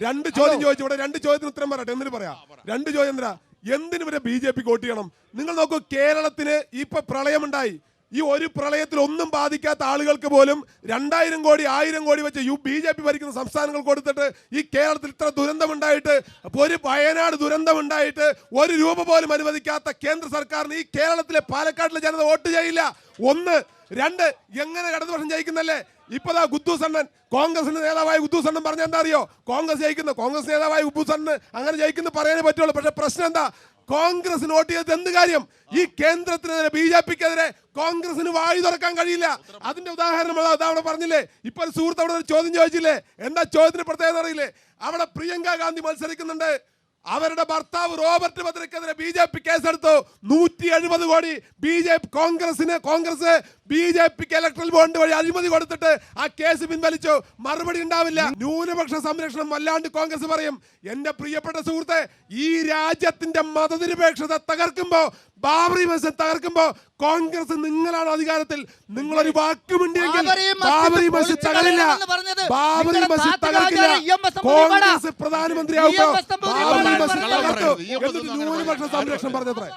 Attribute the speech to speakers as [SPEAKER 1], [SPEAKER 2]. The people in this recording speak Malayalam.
[SPEAKER 1] രണ്ട് ചോദ്യം ചോദിച്ചു ഇവിടെ രണ്ട് ചോദ്യത്തിന് ഉത്തരം പറയട്ടെ എന്തിനു പറയാ. രണ്ട് ചോദ്യം എന്തിനാ? എന്തിനു വരെ ബി ജെ പിക്ക് വോട്ട് ചെയ്യണം? നിങ്ങൾ നോക്കൂ കേരളത്തിന് ഇപ്പൊ പ്രളയമുണ്ടായി. ഈ ഒരു പ്രളയത്തിൽ ഒന്നും ബാധിക്കാത്ത ആളുകൾക്ക് പോലും രണ്ടായിരം കോടി ആയിരം കോടി വെച്ച് യു ബി ജെ പി ഭരിക്കുന്ന സംസ്ഥാനങ്ങൾ കൊടുത്തിട്ട് ഈ കേരളത്തിൽ ഇത്ര ദുരന്തമുണ്ടായിട്ട് ഒരു വയനാട് ദുരന്തമുണ്ടായിട്ട് ഒരു രൂപ പോലും അനുവദിക്കാത്ത കേന്ദ്ര സർക്കാരിന് ഈ കേരളത്തിലെ പാലക്കാട്ടിലെ ജനത വോട്ട് ചെയ്യില്ല. ഒന്ന് രണ്ട് എങ്ങനെ കടന്നു വർഷം ജയിക്കുന്നല്ലേ ഇപ്പതാ ഗുദ്ദൂസ് അണ്ണൻ കോൺഗ്രസിന്റെ നേതാവായ ഗുദ്ദൂസ് അണ്ണൻ പറഞ്ഞ എന്താ അറിയോ? കോൺഗ്രസ് ജയിക്കുന്ന. കോൺഗ്രസ് നേതാവായ ഗുദ്ദൂസ് അങ്ങനെ ജയിക്കുന്നു പറയാനേ പറ്റുള്ളൂ. പക്ഷെ പ്രശ്നം എന്താ? കോൺഗ്രസിന് വോട്ട് ചെയ്തത് എന്ത് കാര്യം? ഈ കേന്ദ്രത്തിനെതിരെ ബി ജെ പിക്കെതിരെ കോൺഗ്രസിന് വായു തുറക്കാൻ കഴിയില്ല. അതിന്റെ ഉദാഹരണം അതാ അവിടെ പറഞ്ഞില്ലേ? ഇപ്പൊ സുഹൃത്ത് അവിടെ ഒരു ചോദ്യം ചോദിച്ചില്ലേ? എന്താ ചോദ്യത്തിന് പ്രത്യേകത അറിയില്ലേ? അവിടെ പ്രിയങ്ക ഗാന്ധി മത്സരിക്കുന്നുണ്ട്. അവരുടെ ഭർത്താവ് റോബർട്ട് ഭദ്രക്കെതിരെ ബി ജെ പി കേസെടുത്തു. നൂറ്റി എഴുപത് കോടി ബി ജെ പി കോൺഗ്രസിന് കോൺഗ്രസ് ബി ജെ പിക്ക് ഇലക്ട്രൽ ബോണ്ട് വഴി അഴിമതി കൊടുത്തിട്ട് ആ കേസ് പിൻവലിച്ചു. മറുപടി ഉണ്ടാവില്ല. ന്യൂനപക്ഷ സംരക്ഷണം വല്ലാണ്ട് കോൺഗ്രസ് പറയും. എന്റെ പ്രിയപ്പെട്ട സുഹൃത്തെ ഈ രാജ്യത്തിന്റെ മതനിരപേക്ഷത തകർക്കുമ്പോ ബാബറി മസ്ജിദ് തകർക്കുമ്പോ കോൺഗ്രസ് നിങ്ങളാണ് അധികാരത്തിൽ. നിങ്ങളൊരു ഒരു
[SPEAKER 2] ബാബറി മസ്ജിദ്
[SPEAKER 1] ബാബറി മസ്ജിദ് തകരില്ല. ബാബറി മസ്ജിദ് തകർക്കില്ല. കോൺഗ്രസ് പ്രധാനമന്ത്രിയാവുമ്പോ ബാബറി മസ്ജിദ് തകർത്തു. എന്നിട്ട് ന്യൂനപക്ഷ സംരക്ഷണം പറഞ്ഞത്രേ.